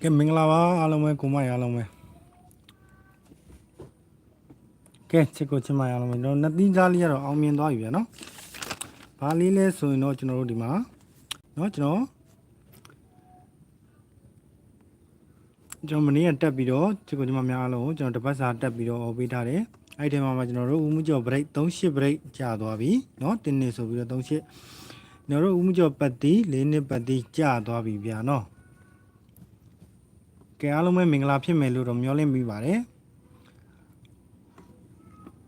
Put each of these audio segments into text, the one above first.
ကဲမင်္ဂလာပါအားလုံးပဲကိုမရအားလုံးပဲကဲချစ်ကိုချစ်မရအားလုံးပဲကျွန်တော်နှစ်သီးသားလေးကတော့အောင်မြင်သွားပြီဗျာနော်ဘာလေးလဲဆိုရင်တော့ကျွန်တော်တို့ဒီမှာနော်ကျွန်တော်ကျွန်တော်မနေ့ကတက်ပြီးတော့ချစ်ကိုချစ်မများအားလုံးကိုကျွန်တော်တစ်ပတ်စာတက်ပြီးတော့ဟောပေးထားတယ် အဲ့ဒီထဲမှာမှကျွန်တော်တို့ဦးမှုကျော် break 38 break ကြာသွားပြီနော်တင်းနေဆိုပြီးတော့38ကျွန်တော်တို့ဦးမှုကျော်ပတ်တီ၄နှစ်ပတ်တီကြာသွားပြီဗျာနော် ကဲအားလုံးပဲမင်္ဂလာဖြစ်မယ်လို့တော့မျှော်လင့်မိပါတယ်။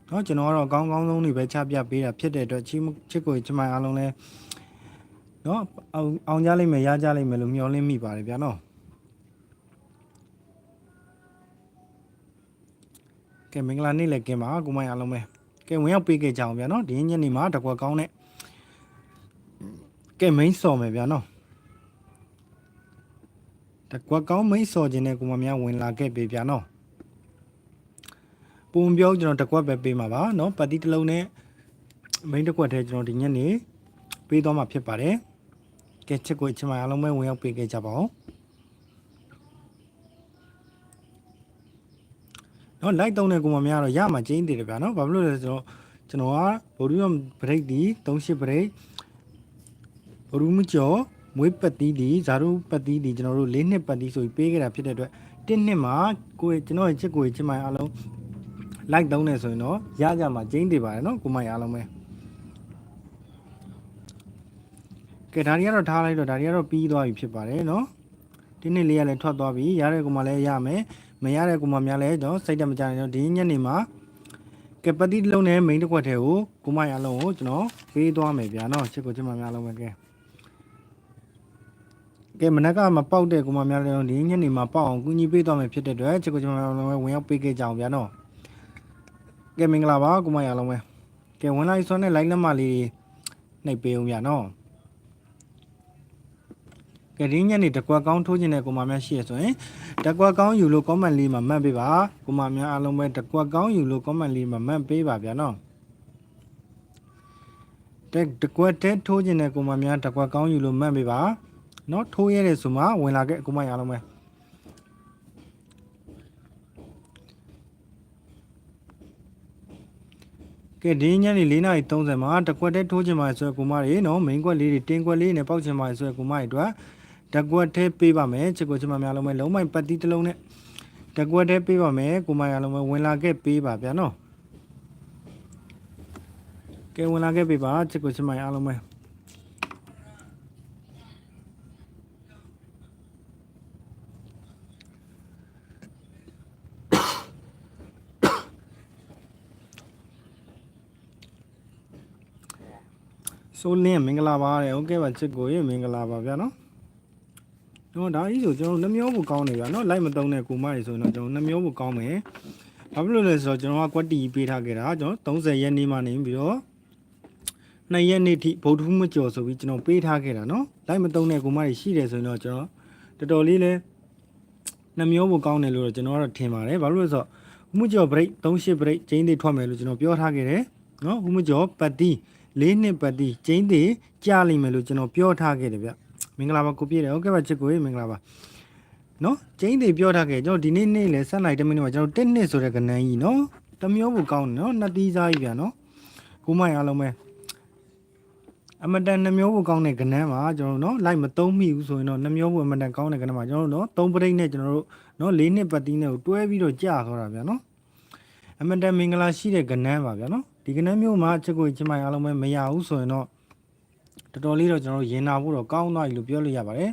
เนาะကျွန်တော်ကတော့အကောင်းကောင်းဆုံးတွေပဲချပြပေးတာဖြစ်တဲ့အတွက်ချစ်ချစ်ကိုချစ်မအားလုံးလဲเนาะအောင်အောင်ကြလိမ့်မယ်ရကြလိမ့်မယ်လို့မျှော်လင့်မိပါတယ်ဗျာနော်။ကဲ မင်္ဂလာနေ့လည်းကင်ပါကိုမအားလုံးပဲ။ကဲဝင်ရောက်ပေးခဲ့ကြအောင်ဗျာနော်ဒီညနေမှာတကွက်ကောင်းနဲ့ကဲမိန်စော်မယ်ဗျာနော်။တကွက်ကောင်းမိတ်စော်ခြင်းနဲ့ကိုမများဝင်လာခဲ့ပြီဗျာနော်ပုံပြောကျွန်တော်တကွက်ပဲပေးမှာပါနော်ပတ်တိတစ်လုံးနဲ့မိန်းတကွက်ထဲကျွန်တော်ဒီညနေပေးသွားမှာဖြစ်ပါတယ်ကဲချစ်ကိုချစ်မအားလုံးပဲဝင်ရောက်ပေးခဲ့ကြပါဦး နော်လိုက်တုံးတဲ့ကိုမများတော့ရမှာကျင်းတယ်ဗျာနော်ဘာဖြစ်လို့လဲဆိုတော့ကျွန်တော်ကဗိုလ်ရူဘရိတ်ဒီ38ဘရိတ်ဗိုလ်ရူမကျော်မွေးပတ်တီးဒီဇာရုပတ်တီးဒီကျွန်တော်တို့၄နှစ်ပတ်တီးဆိုပြီးပေးခဲ့တာဖြစ်တဲ့အတွက်တစ်နှစ်မှာကိုယ်ကျွန်တော်ရဲ့ချစ်ကိုယ်ချစ်မိုင်အားလုံးလိုက်တုံးနေဆိုရင်တော့ရကြမှာကျင်းတည်ပါတယ်နော်ကိုမိုင်အားလုံးပဲကဲဒါတွေကတော့ထားလိုက်တော့ဒါတွေကတော့ပြီးသွားပြီဖြစ်ပါတယ်နော်ဒီနှစ်လေးကလည်းထွက်သွားပြီရတဲ့ကောင်မလည်းရမယ် မရတဲ့ကောင်မများလည်းတော့စိတ်တမကြနိုင်တော့ဒီညနေမှာကဲပတ်တီးတစ်လုံးနဲ့မိန်းတစ်ခွက်ထဲကိုကိုမိုင်အားလုံးကိုကျွန်တော်ပေးသွားမယ်ဗျာနော်ချစ်ကိုချစ်မိုင်များအားလုံးပဲကဲကဲမနက်ကမပေါက်တဲ့ကိုမများလည်းဒီညနေမှာပေါက်အောင်ကူညီပေးသွားမယ်ဖြစ်တဲ့အတွက်ချက်ကိုကျွန်တော်လည်းဝင်ရောက်ပေးခဲ့ကြအောင်ဗျာနော်ကဲမင်္ဂလာပါကိုမရလုံးပဲကဲဝင်လိုက်ဆွမ်းတဲ့ line လက်မလေးနှိပ်ပေးအောင်ဗျာနော် ကရင်းညက်နေတကွက်ကောင်းထိုးခြင်းတဲ့ကိုမများရှိရဆိုရင်တကွက်ကောင်းယူလို့ comment လေးမှာမှတ်ပေးပါကိုမများအားလုံးပဲတကွက်ကောင်းယူလို့ comment လေးမှာမှတ်ပေးပါဗျာနော်တက်တကွက်တဲထိုးခြင်းတဲ့ကိုမများတကွက်ကောင်းယူလို့မှတ်ပေးပါနော်ထိုးရတယ်ဆိုမှဝင်လာခဲ့ကိုမအားလုံးပဲကဲဒီညနေ4:30မှာတကွက်တဲထိုးခြင်းပါဆိုရယ်ကိုမတွေနော် main ကွက်လေးတွေတင်းကွက်လေးနဲ့ပေါက်ခြင်းပါဆိုရယ်ကိုမတွေအတွက် တကွက်ထဲပေးပါမယ်ချစ်ကိုချစ်မများလုံးပဲလုံးမိုင်ပတ်တီးတစ်လုံးနဲ့တကွက်ထဲပေးပါမယ်ကိုမရလုံးပဲဝင်လာခဲ့ပေးပါဗျာနော်ကဲဝင်လာခဲ့ပေးပါချစ်ကိုချစ်မရအားလုံးပဲဆိုလင်းမင်္ဂလာပါတယ်ဟုတ်ကဲ့ပါချစ်ကိုရေမင်္ဂလာပါဗျာနော် တော့ဒါကြီးဆိုကျွန်တော်နှမျောဖို့ကောင်းနေဗျာနော်လိုက်မတုံးတဲ့ကိုမကြီးဆိုရင်တော့ကျွန်တော်နှမျောဖို့ကောင်းမယ်ဘာဖြစ်လို့လဲဆိုတော့ကျွန်တော်ကကွက်တီပေးထားခဲ့တာကျွန်တော်30ရက်နေ့မှနေပြီးတော့2ရက်နေ့ထိဗုဒ္ဓဟူးမကျော်ဆိုပြီးကျွန်တော်ပေးထားခဲ့တာနော်လိုက်မတုံးတဲ့ကိုမကြီးရှိတယ်ဆိုရင်တော့ကျွန်တော်တော်တော်လေးလဲနှမျောဖို့ကောင်းတယ်လို့တော့ကျွန်တော်ကတော့ထင်ပါတယ်ဘာလို့လဲဆိုတော့ဟူးမကျော် break 38 break ကျင်းသေးထွက်မယ်လို့ကျွန်တော်ပြောထားခဲ့တယ်နော်ဟူးမကျော်ပတ်တီးလေးနှစ်ပတ်တိကျင်းသေးကြားလိမ့်မယ်လို့ကျွန်တော်ပြောထားခဲ့တယ်ဗျ မင်္ဂလာပါကိုပြည့်တယ်ဟုတ်ကဲ့ပါချစ်ကိုရေမင်္ဂလာပါနော်ကျင်းသေးပြောထားခဲ့ကျွန်တော်ဒီနေ့နေ့လဲဆက်လိုက်တဲ့မိနစ်မှာကျွန်တော်တစ်နှစ်ဆိုတဲ့ကဏ္ဍကြီးနော်တမျိုးဘူးကောင်းတယ်နော်နှစ်သီးစားကြီးဗျနော်ကိုမိုင်အားလုံးပဲအမတန်နှမျိုးဘူးကောင်းတဲ့ကဏ္ဍမှာကျွန်တော်နော်လိုက်မသုံးမိဘူးဆိုရင်တော့နှမျိုးဘူးအမတန်ကောင်းတဲ့ကဏ္ဍမှာကျွန်တော်တို့နော်သုံးပရိတ်နဲ့ကျွန်တော်တို့နော်လေးနှစ်ပတ်တိနဲ့ကိုတွဲပြီးတော့ကြာသွားတာဗျနော်အမတန်မင်္ဂလာရှိတဲ့ကဏ္ဍပါဗျနော်ဒီကနေ့မျိုးမှာချက်ကိုချင်မိုင်အားလုံးပဲမရဘူးဆိုရင်တော့ တော်တော်လေးတော့ကျွန်တော်တို့ရင်နာဖို့တော့ကောင်းသွားပြီလို့ပြောလို့ရပါတယ်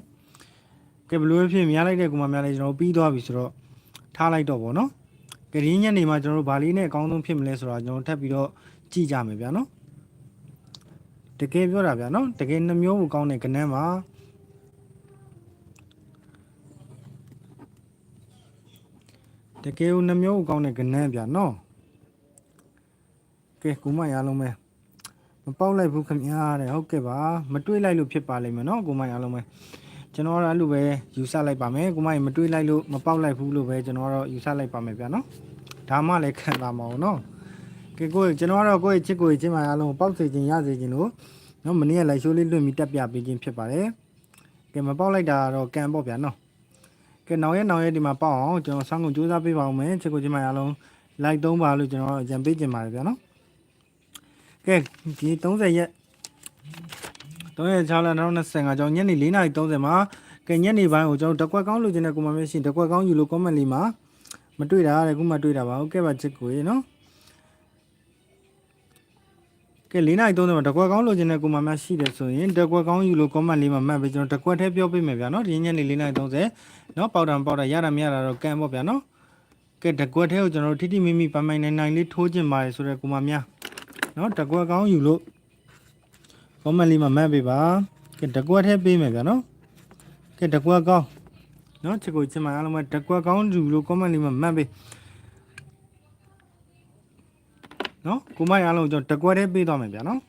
။ကဲဘလို့ဖြစ်များလိုက်တဲ့ကုမများလေးကျွန်တော်ပြီးသွားပြီဆိုတော့ထားလိုက်တော့ဗောနော်။ကဲဒီညနေမှာကျွန်တော်တို့ဗာလေးနဲ့အကောင်းဆုံးဖြစ်မလဲဆိုတော့ကျွန်တော်ထပ်ပြီးတော့ကြည့်ကြမယ်ဗျာနော်။တကယ်ပြောတာဗျာနော်။တကယ်နှမျိုးကိုကောင်းတဲ့ကနန်းမှာတကယ်ကိုနှမျိုးကိုကောင်းတဲ့ကနန်းဗျာနော်။ကဲကိုမရအောင်ပဲ မပေါက်လိုက်ဘူးခင်ဗျာတဲ့ဟုတ်ကဲ့ပါမတွေးလိုက်လို့ဖြစ်ပါလိမ့်မယ်နော်ကိုမရအောင်ပဲကျွန်တော်ကတော့အဲ့လိုပဲယူဆလိုက်ပါမယ်ကိုမရမတွေးလိုက်လို့မပေါက်လိုက်ဘူးလို့ပဲကျွန်တော်ကတော့ယူဆလိုက်ပါမယ်ဗျာနော်ဒါမှလည်းခံတာမအောင်နော်ကဲကိုယ်ကျွန်တော်ကတော့ကိုယ့်ရဲ့ချစ်ကိုယ်ရဲ့ချင်းမအားလုံးကိုပေါက်စေခြင်းရစေခြင်းလို့နော်မနေ့ကလိုက်ရှိုးလေးလွှင့်ပြီးတက်ပြပေးခြင်းဖြစ်ပါတယ်ကဲမပေါက်လိုက်တာတော့ကံပေါ့ဗျာနော်ကဲနောက်ရက်နောက်ရက်ဒီမှာပေါက်အောင်ကျွန်တော်ဆောင်းကုန်စူးစမ်းပေးပါဦးမယ်ချစ်ကိုယ်ချင်းမအားလုံးလိုက်သုံးပါလို့ကျွန်တော်အကြံပေးခြင်းပါတယ်ဗျာနော် ကဲဒီ30ရက်3ရက်6လ2025ကျောင်းညနေ4:30မှာကဲညနေပိုင်းကိုကျွန်တော်တကွက်ကောင်းလို့ခြင်းတဲ့ကိုမမရှိရင်တကွက်ကောင်းယူလို့ comment လေးမှာမတွေ့တာတဲ့ခုမှတွေ့တာပါဟုတ်ကဲ့ပါချစ်ကိုရေနော် ကဲ၄နိုင်30မှာတကွက်ကောင်းလိုချင်တဲ့ကိုမများရှိတယ်ဆိုရင်တကွက်ကောင်းယူလို့ comment လေးမှာမှတ်ပြီးကျွန်တော်တကွက်ထဲပြောပေးမယ်ဗျာနော်ဒီညနေ၄နိုင်30เนาะပေါက်တာမပေါက်တာရတာမရတာတော့ကံပေါ့ဗျာနော်ကဲတကွက်ထဲကိုကျွန်တော်တို့ထိထိမိမိပိုင်ပိုင်နိုင်နိုင်လေးထိုးကျင်ပါတယ်ဆိုတဲ့ကိုမများ နော်တကွက်ကောင်းယူလို့ comment လေးမှာမှတ်ပေးပါကဲတကွက်ထဲပေးမယ်ဗျာနော်ကဲတကွက်ကောင်းနော်ချစ်ကိုချစ်မအားလုံးပဲတကွက်ကောင်းယူလို့ comment လေးမှာမှတ်ပေးနော်ကိုမရအောင်ကျွန်တော်တကွက်ထဲပေးသွားမယ်ဗျာနော်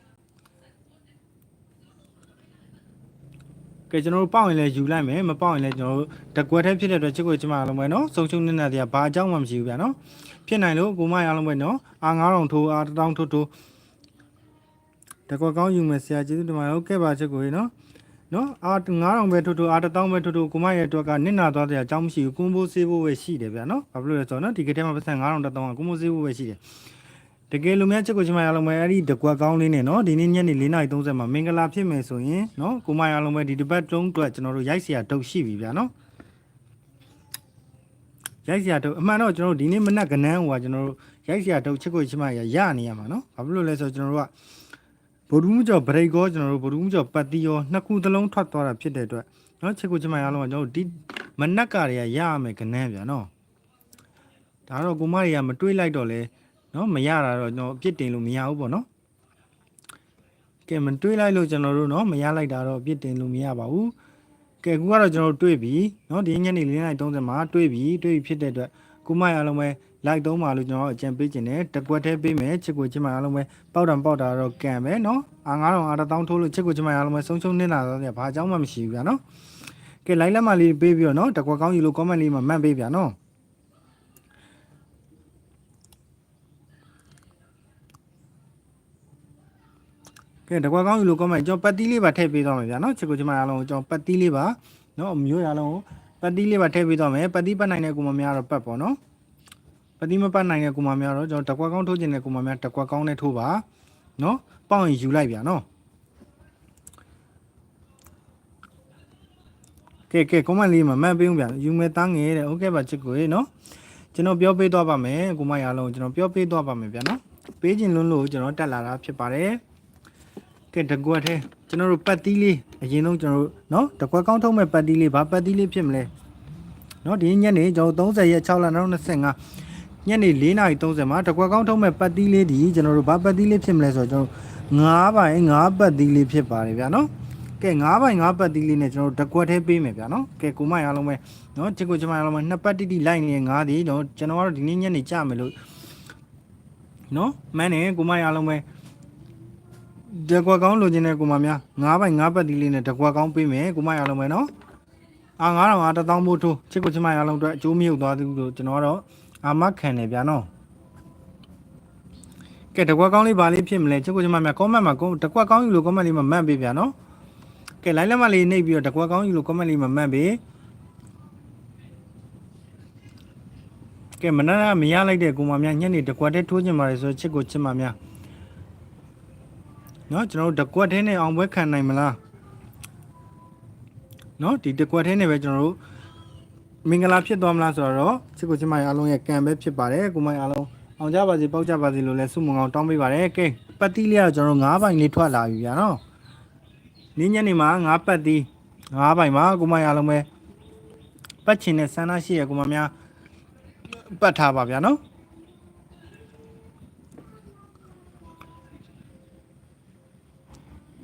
ကဲကျွန်တော်တို့ပေါက်ရင်လည်းယူလိုက်မယ်မပေါက်ရင်လည်းကျွန်တော်တို့တကွက်ထဲဖြစ်တဲ့အတွက်ချစ်ကိုချစ်မအားလုံးပဲနော်ဆုံးရှုံးနေတဲ့တရားဘာအကြောင်းမှမရှိဘူးဗျာနော်ဖြစ်နိုင်လို့ကိုမရအောင်ပဲနော်အာ9000ထိုးအာ1000ထိုးထိုး တကွက်ကောင်းယူမယ်ဆရာကျေးဇူးတင်ပါတယ်ဟုတ်ကဲ့ပါချစ်ကိုရေနော်နော်အာ9000ပဲထိုးထိုးအာ1000ပဲထိုးထိုးကိုမရဲ့အတွက်ကနစ်နာသွားတဲ့အကြောင်းမရှိဘူးကွန်ဘိုဆေးဖို့ပဲရှိတယ်ဗျာနော်ဘာဖြစ်လို့လဲဆိုတော့နော်ဒီကထဲမှာပတ်စံ9000 1000ကကွန်ဘိုဆေးဖို့ပဲရှိတယ် တကယ်လို့များချက်ကိုချင်မရလုံးပဲအဲ့ဒီတကွက်ကောင်းလေးနဲ့နော်ဒီနေ့ညနေ4:30မှာမင်္ဂလာဖြစ်မယ်ဆိုရင်နော်ကိုမရလုံးပဲဒီတစ်ပတ်တုံးအတွက်ကျွန်တော်တို့ရိုက်เสียတုတ်ရှိပြီဗျာနော်ရိုက်เสียတုတ်အမှန်တော့ကျွန်တော်တို့ဒီနေ့မနက်ကနန်းဟိုကကျွန်တော်တို့ရိုက်เสียတုတ်ချက်ကိုချင်မရရနေရမှာနော်ဘာဖြစ်လို့လဲဆိုတော့ကျွန်တော်တို့က ဗုဒ္ဓမူကျော်ဗရိတ်ကောကျွန်တော်တို့ဗုဒ္ဓမူကျော်ပတ်တီရောနှစ်ခုသလုံးထွက်သွားတာဖြစ်တဲ့အတွက်နော်ချက်ကိုချင်မရလုံးကကျွန်တော်တို့ဒီမနက်ကတည်းကရရမယ်ကနန်းဗျာနော်ဒါတော့ကိုမတွေကမတွေးလိုက်တော့လဲနော်မရတာတော့ကျွန်တော်အပြစ်တင်လို့မရဘူးပေါ့နော်ကဲမတွေးလိုက်လို့ကျွန်တော်တို့နော်မရလိုက်တာတော့အပြစ်တင်လို့မရပါဘူးကဲခုကတော့ကျွန်တော်တို့တွေးပြီနော်ဒီညနေ4:30မှာတွေးပြီတွေးပြီဖြစ်တဲ့အတွက်ကုမရအောင်ပဲ လိုက်သုံးပါလို့ကျွန်တော်အကြံပေးခြင်းနဲ့တကွက်သေးပေးမယ်ချစ်ကိုချစ်မအားလုံးပဲပေါက်တံပေါက်တာတော့ကံပဲနော်အာ9000အာ1000ထိုးလို့ချစ်ကိုချစ်မအားလုံးပဲဆုံးရှုံးနေတာတော့ဘာအကြောင်းမှမရှိဘူးဗျာနော်ကဲလိုက်လက်မလေးပေးပြီးတော့နော်တကွက်ကောင်းယူလို့ comment လေးမှာမှတ်ပေးဗျာနော်ကဲတကွာကောင်းယူလို့ကောင်းမယ်ကျွန်တော်ပတ်တီးလေးပါထည့်ပေးသွားမယ်ဗျာနော်ချစ်ကိုချမအားလုံးကိုကျွန်တော်ပတ်တီးလေးပါနော်အမျိုးရလုံးကိုပတ်တီးလေးပါထည့်ပေးသွားမယ်ပတ်တီးပတ်နိုင်တဲ့ကုမများတော့ပတ်ပေါ့နော် ပတိမပတ်နိုင်တဲ့ကူမများတော့ကျွန်တော်တကွက်ကောင်းထိုးခြင်းတဲ့ကူမများတကွက်ကောင်းနဲ့ထိုးပါနော်ပေါင်ရင်ယူလိုက်ဗျာနော်ကဲကဲ comment လေးမှာမှတ်ပေးဦးဗျာယူမဲ့တန်းငယ်တဲ့ okay ပါချစ်ကိုရေနော်ကျွန်တော်ပြောပေးသွားပါမယ်ကိုမရအောင်ကျွန်တော်ပြောပေးသွားပါမယ်ဗျာနော်ပေးခြင်းလွန်းလို့ကျွန်တော်တက်လာတာဖြစ်ပါတယ်ကဲတကွက်ထဲကျွန်တော်တို့ပတ်တီးလေးအရင်ဆုံးကျွန်တော်တို့နော်တကွက်ကောင်းထုတ်မဲ့ပတ်တီးလေးဘာပတ်တီးလေးဖြစ်မလဲနော်ဒီညနေကျွန်တော်30ရက်6လ2025 ညနေ4:30မှာတကွက်ကောင်းထုတ်မဲ့ပတ်သီးလေးဒီကျွန်တော်တို့ဘာပတ်သီးလေးဖြစ်မလဲဆိုတော့ကျွန်တော်9ပိုင်9ပတ်သီးလေးဖြစ်ပါတယ်ဗျာနော်ကဲ9ပိုင်9ပတ်သီးလေးနဲ့ကျွန်တော်တို့တကွက်ထဲပေးမယ်ဗျာနော်ကဲကိုမရအောင်ပဲနော်ချစ်ကိုချမရအောင်ပဲနှစ်ပတ်တိတိလိုက်နေတဲ့9ဒီတော့ကျွန်တော်ကတော့ဒီနေ့ညနေကြမယ်လို့နော်မန်းနေကိုမရအောင်ပဲတကွက်ကောင်းလိုချင်တဲ့ကိုမများ9ပိုင်9ပတ်သီးလေးနဲ့တကွက်ကောင်းပေးမယ်ကိုမရအောင်ပဲနော်အာ9000 1000မို့ထိုးချစ်ကိုချမရအောင်အတွက်အကျိုးမြုပ်သွားသူတို့ကျွန်တော်ကတော့ အာမခံတယ်ဗျာနော်ကဲတကွက်ကောင်းလေးဘာလေးဖြစ်မလဲချက်ကိုကျမများ comment မှာတကွက်ကောင်းယူလို့ comment လေးမှာမှတ်ပေးဗျာနော်ကဲ line လက်မလေးနှိပ်ပြီးတော့တကွက်ကောင်းယူလို့ comment လေးမှာမှတ်ပေးကဲမနက်ကမရလိုက်တဲ့ကိုမများညနေတကွက်တည်းထိုးကျင်ပါလေဆိုချက်ကိုချက်မများနော်ကျွန်တော်တို့တကွက်ထဲနဲ့အောင်ပွဲခံနိုင်မလားနော်ဒီတကွက်ထဲနဲ့ပဲကျွန်တော်တို့ မင်္ဂလာဖြစ်သွားမလားဆိုတော့ချစ်ကိုချစ်မရအားလုံးရဲ့ကံပဲဖြစ်ပါတယ်ကိုမရအားလုံးအောင်ကြပါစေပေါက်ကြပါစေလို့လည်းဆုမွန်အောင်တောင်းပေးပါတယ်ကဲပတ်တီးလေးကတော့ကျွန်တော်တို့၅ပိုင်လေးထွက်လာပြီဗျာနော်နေ့ညနေမှာ၅ပတ်တီး၅ပိုင်မှာကိုမရအားလုံးပဲပတ်ချင်တဲ့ဆန္ဒရှိရကိုမများပတ်ထားပါဗျာနော်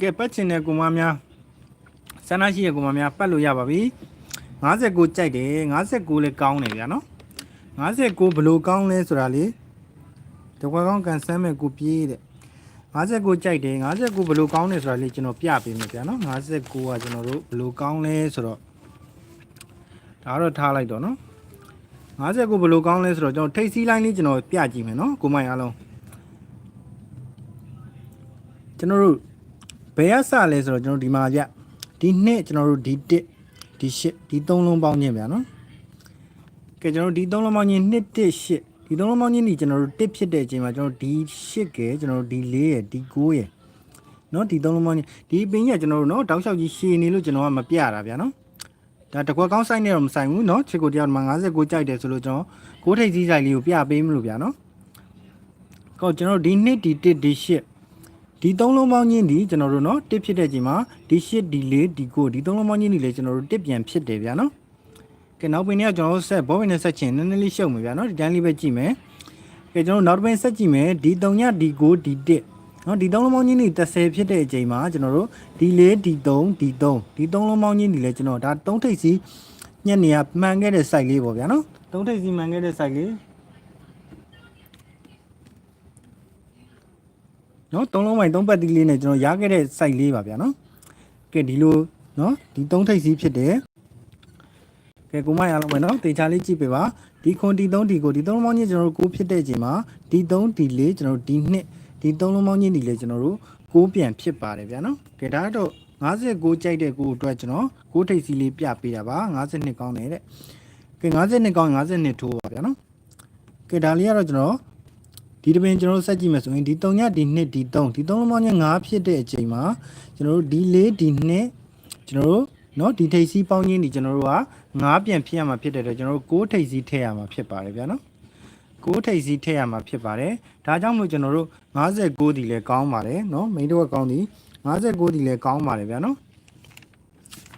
ကဲပတ်ချင်တဲ့ကုမများဆန္ဒရှိတဲ့ကုမများပတ်လို့ရပါပြီ 59ကြိုက်တယ်59လည်းကောင်းတယ်ဗျာနော်59ဘယ်လိုကောင်းလဲဆိုတာလေတကွာကောင်းကန်ဆမ်းမဲ့ကိုပြေးတဲ့59ကြိုက်တယ်59ဘယ်လိုကောင်းလဲဆိုတာလေကျွန်တော်ပြပေးမယ်ဗျာနော်59ကကျွန်တော်တို့ဘယ်လိုကောင်းလဲဆိုတော့ဒါတော့ထားလိုက်တော့နော်59ဘယ်လိုကောင်းလဲဆိုတော့ကျွန်တော်ထိတ်စီးလိုင်းလေးကျွန်တော်ပြကြည့်မယ်နော်ကိုမိုင်အားလုံးကျွန်တော်တို့ဘယ်ရစလဲဆိုတော့ကျွန်တော်ဒီမှာကြဒီနှစ်ကျွန်တော်တို့ဒီ1 ဒီ8ဒီ3လုံးပေါင်းခြင်းဗျာနော်ကဲကျွန်တော်တို့ဒီ3လုံးပေါင်းခြင်း2 1 8ဒီ3လုံးပေါင်းခြင်းဒီကျွန်တော်တို့1ဖြစ်တဲ့အချိန်မှာကျွန်တော်တို့ဒီ8ကဲကျွန်တော်တို့ဒီ4ရယ်ဒီ9ရယ်နော်ဒီ3လုံးပေါင်းခြင်းဒီပင်ကြီးကကျွန်တော်တို့နော်တောက်လျှောက်ကြီးရှည်နေလို့ကျွန်တော်ကမပြတာဗျာနော်ဒါတကွက်ကောင်းဆိုင်နေတော့မဆိုင်ဘူးနော်ချစ်ကိုတရားမှာ59ကြိုက်တယ်ဆိုလို့ကျွန်တော်ကိုထိတ်စည်းဆိုင်လေးကိုပြပေးမလို့ဗျာနော်ကောကျွန်တော်တို့ဒီနှစ်ဒီ1ဒီ8 ဒီသုံးလုံးပေါင်းချင်းဒီကျွန်တော်တို့နော်တစ်ဖြစ်တဲ့ချိန်မှာဒီ8ဒီ4ဒီ9ဒီသုံးလုံးပေါင်းချင်းဒီလည်းကျွန်တော်တို့တစ်ပြန်ဖြစ်တယ်ဗျာနော်ကဲနောက်ပင်တွေကကျွန်တော်တို့ဆက်ဘောပင်နဲ့ဆက်ချင်နည်းနည်းလေးရှုပ်မယ်ဗျာနော်ဒီတိုင်းလေးပဲကြည့်မယ်ကဲကျွန်တော်တို့နောက်တစ်ပင်ဆက်ကြည့်မယ်ဒီ3ညဒီ9ဒီ1နော်ဒီသုံးလုံးပေါင်းချင်းတွေ30ဖြစ်တဲ့အချိန်မှာကျွန်တော်တို့ဒီ၄ဒီ3ဒီ3ဒီသုံးလုံးပေါင်းချင်းတွေလည်းကျွန်တော်ဒါ3ထိပ်စီညက်နေရမှန်ခဲ့တဲ့ site လေးပေါ့ဗျာနော်3ထိပ်စီမှန်ခဲ့တဲ့ site လေး နော်သုံးလုံးပိုင်းသုံးပတ်တီးလေးနဲ့ကျွန်တော်ရခဲ့တဲ့ site လေးပါဗျာနော်ကဲဒီလိုနော်ဒီသုံးထိပ်စီဖြစ်တယ်ကဲကိုမရအောင်မယ်နော်တေချာလေးကြည့်ပေးပါဒီခွန်ဒီ3ဒီကိုဒီသုံးလုံးပေါင်းချင်းကျွန်တော်တို့ကိုဖြစ်တဲ့အချိန်မှာဒီ3ဒီ4ကျွန်တော်တို့ဒီ2ဒီသုံးလုံးပေါင်းချင်းဒီလေကျွန်တော်တို့ကိုပြန်ဖြစ်ပါတယ်ဗျာနော်ကဲဒါတော့59ကြိုက်တဲ့ကိုအတွက်ကျွန်တော်ကိုထိပ်စီလေးပြပေးတာပါ52ကောင်းတယ်တဲ့ကဲ52ကောင်း52ထိုးပါဗျာနော်ကဲဒါလေးကတော့ကျွန်တော် ဒီတပင်ကျွန်တော်တို့ဆက်ကြည့်မယ်ဆိုရင်ဒီ3ညဒီ2ဒီ3ဒီ3လုံးပေါင်းည9ဖြစ်တဲ့အချိန်မှာကျွန်တော်တို့ဒီ4ဒီ2ကျွန်တော်တို့နော်ဒီထိပ်စီးပေါင်းချင်းဒီကျွန်တော်တို့က9ပြန်ဖြစ်ရမှာဖြစ်တဲ့တော့ကျွန်တော်တို့6ထိပ်စီးထည့်ရမှာဖြစ်ပါတယ်ဗျာနော်6ထိပ်စီးထည့်ရမှာဖြစ်ပါတယ်ဒါကြောင့်မို့ကျွန်တော်တို့56ဒီလည်းကောင်းပါတယ်နော်မိန်းတော့ကောင်းသည်56ဒီလည်းကောင်းပါတယ်ဗျာနော်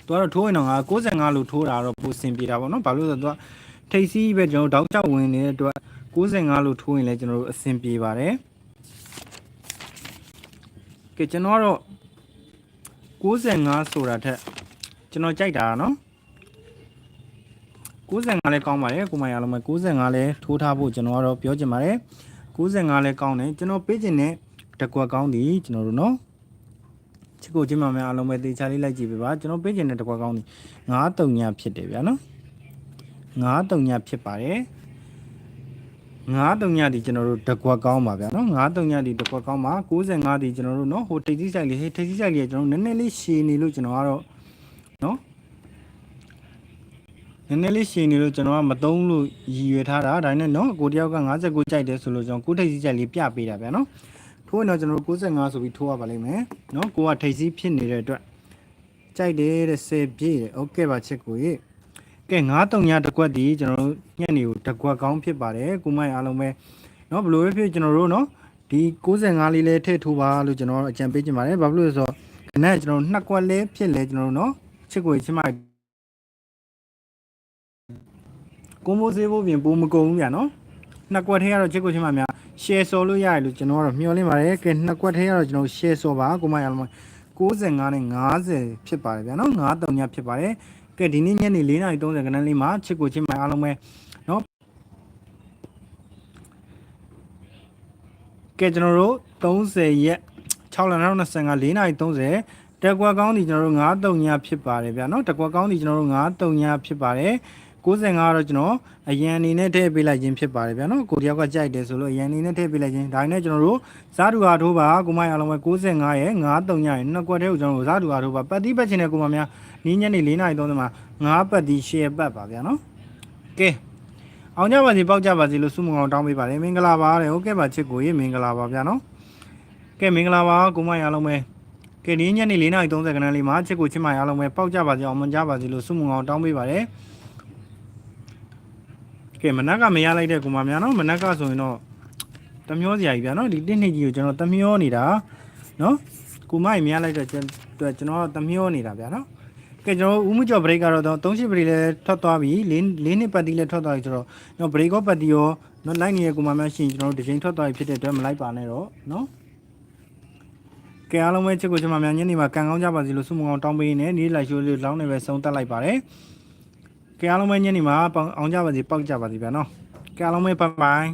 သူကတော့ထိုးရင်တော့ငါ65လို့ထိုးတာတော့ပိုစင်ပြေတာပေါ့နော်ဘာလို့လဲဆိုတော့သူကထိပ်စီးပဲကျွန်တော်တို့တောက်ချဝင်နေတဲ့အတွက် 65လို့ထိုးရင်လည်းကျွန်တော်တို့အဆင်ပြေပါတယ်ကဲကျွန်တော်ကတော့65ဆိုတာထက်ကျွန်တော်ကြိုက်တာနော်65လည်းကောင်းပါတယ်ကိုမရလုံးမ65လည်းထိုးထားဖို့ကျွန်တော်ကတော့ပြောချင်ပါတယ်65လည်းကောင်းတယ်ကျွန်တော်ပေးခြင်းနဲ့တကွက်ကောင်းသည်ကျွန်တော်တို့နော်ချစ်ကိုချင်းမများအားလုံးပဲတေချာလေးလိုက်ကြည့်ပေးပါကျွန်တော်ပေးခြင်းနဲ့တကွက်ကောင်းသည်9တုံညာဖြစ်တယ်ဗျာနော်9တုံညာဖြစ်ပါတယ် 9တုံညာဒီကျွန်တော်တို့တကွက်ကောင်းပါဗျာနော်9တုံညာဒီတကွက်ကောင်းပါ65ဒီကျွန်တော်တို့နော်ဟိုတိတ်တိဆိုင်လေးဟေးတိတ်တိဆိုင်လေးကကျွန်တော်နည်းနည်းလေးရှည်နေလို့ကျွန်တော်ကတော့နော်နည်းနည်းလေးရှည်နေလို့ကျွန်တော်ကမသုံးလို့ရည်ရွယ်ထားတာဒါနဲ့နော်ကိုတယောက်က59ကြိုက်တယ်ဆိုလို့ကျွန်တော်ကိုထိတ်စီကြိုက်လေးပြပေးတာဗျာနော်ထိုးရင်တော့ကျွန်တော်တို့65ဆိုပြီးထိုးရပါလိမ့်မယ်နော်ကိုကထိတ်စီဖြစ်နေတဲ့အတွက်ကြိုက်တယ်တဲ့10ပြည့်တယ်โอเคပါချစ်ကိုရေ ကဲ93ညတကွက်ဒီကျွန်တော်တို့ညက်နေကိုတကွက်ကောင်းဖြစ်ပါတယ်ကိုမိုက်အားလုံးပဲနော်ဘလို့ပဲဖြစ်ကျွန်တော်တို့နော်ဒီ65လေးလဲထည့်ထိုးပါလို့ကျွန်တော်အကြံပေးချင်ပါတယ်ဘာဖြစ်လို့လဲဆိုတော့ခဏကျွန်တော်တို့နှစ်ကွက်လဲဖြစ်လဲကျွန်တော်တို့နော်ချစ်ကိုချစ်မိုက်ကိုမိုးစေးဖို့ပြင်ပိုးမကုန်ဘူးဗျာနော်နှစ်ကွက်ထဲကတော့ချစ်ကိုချစ်မများ share ဆော်လို့ရတယ်လို့ကျွန်တော်ကတော့မျှော်လင့်ပါတယ်ကဲနှစ်ကွက်ထဲကတော့ကျွန်တော် share ဆော်ပါကိုမိုက်အားလုံးပဲ65နဲ့50ဖြစ်ပါတယ်ဗျာနော်53ညဖြစ်ပါတယ် ကဲဒီနေ့ညနေ4:30ခဏလေးမှာချစ်ကိုချစ်မိုက်အားလုံးပဲနော်ကဲကျွန်တော်တို့30ရက်6လ2025 4:30တက်ကွက်ကောင်းဒီကျွန်တော်တို့9-3ညဖြစ်ပါတယ်ဗျာနော်တက်ကွက်ကောင်းဒီကျွန်တော်တို့9-3ညဖြစ်ပါတယ် 65ကတော့ကျွန်တော်အရန်အနေနဲ့ထည့်ပေးလိုက်ခြင်းဖြစ်ပါတယ်ဗျာနော်ကိုတယောက်ကကြိုက်တယ်ဆိုလို့အရန်အနေနဲ့ထည့်ပေးလိုက်ခြင်းဒါနဲ့ကျွန်တော်တို့စားတူဟာထိုးပါကိုမရအောင်လုံးပဲ65ရဲ့9-3ညရဲ့နှစ်ကွက်တည်းကိုကျွန်တော်တို့စားတူဟာထိုးပါပတ်တိပတ်ချင်တဲ့ကိုမများနင်းညနေ4:30မှာ9ပတ်ဒီ10ပတ်ပါဗျာနော်ကဲအောင်ကြပါစေပေါက်ကြပါစေလို့ဆုမကောင်တောင်းပေးပါတယ်မင်္ဂလာပါတဲ့ဟုတ်ကဲ့ပါချစ်ကိုရေမင်္ဂလာပါဗျာနော်ကဲမင်္ဂလာပါကိုမရအောင်လုံးပဲကဲဒီညနေ4:30ခဏလေးမှာချစ်ကိုချစ်မရအောင်လုံးပဲပေါက်ကြပါစေအောင်မကြပါစေလို့ဆုမကောင်တောင်းပေးပါတယ် ကဲမနက်ကမရလိုက်တဲ့ကောင်မများနော်မနက်ကဆိုရင်တော့တမျောစရာကြီးဗျာနော်ဒီတစ်နှစ်ကြီးကိုကျွန်တော်တမျောနေတာနော်ကိုမကြီးမရလိုက်တဲ့ကျွန်တော်ကျွန်တော်တမျောနေတာဗျာနော်ကဲကျွန်တော်ဦးမှုကျော် break ကတော့38 break လည်းထွက်သွားပြီ၄၄နှစ်ပတ်တီလည်းထွက်သွားပြီဆိုတော့ကျွန်တော် break ကောပတ်တီရောနော်လိုက်နေတဲ့ကောင်မများရှင်ကျွန်တော်တို့ဒီချိန်ထွက်သွားပြီဖြစ်တဲ့အတွက်မလိုက်ပါနဲ့တော့နော်ကဲအားလုံးပဲချစ်ကိုချစ်မများညနေမှာကန်ကောင်းကြပါစေလို့ဆုမကောင်းတောင်းပေးနေနေ့လိုက်ရှိုးလေးလောင်းနေပဲဆုံးသက်လိုက်ပါတယ် ကဲအားလုံးပဲညနေမှာအောင်ကြပါစေပေါက်ကြပါစေဗျာနော်ကဲအားလုံးပဲဘိုင်ဘိုင်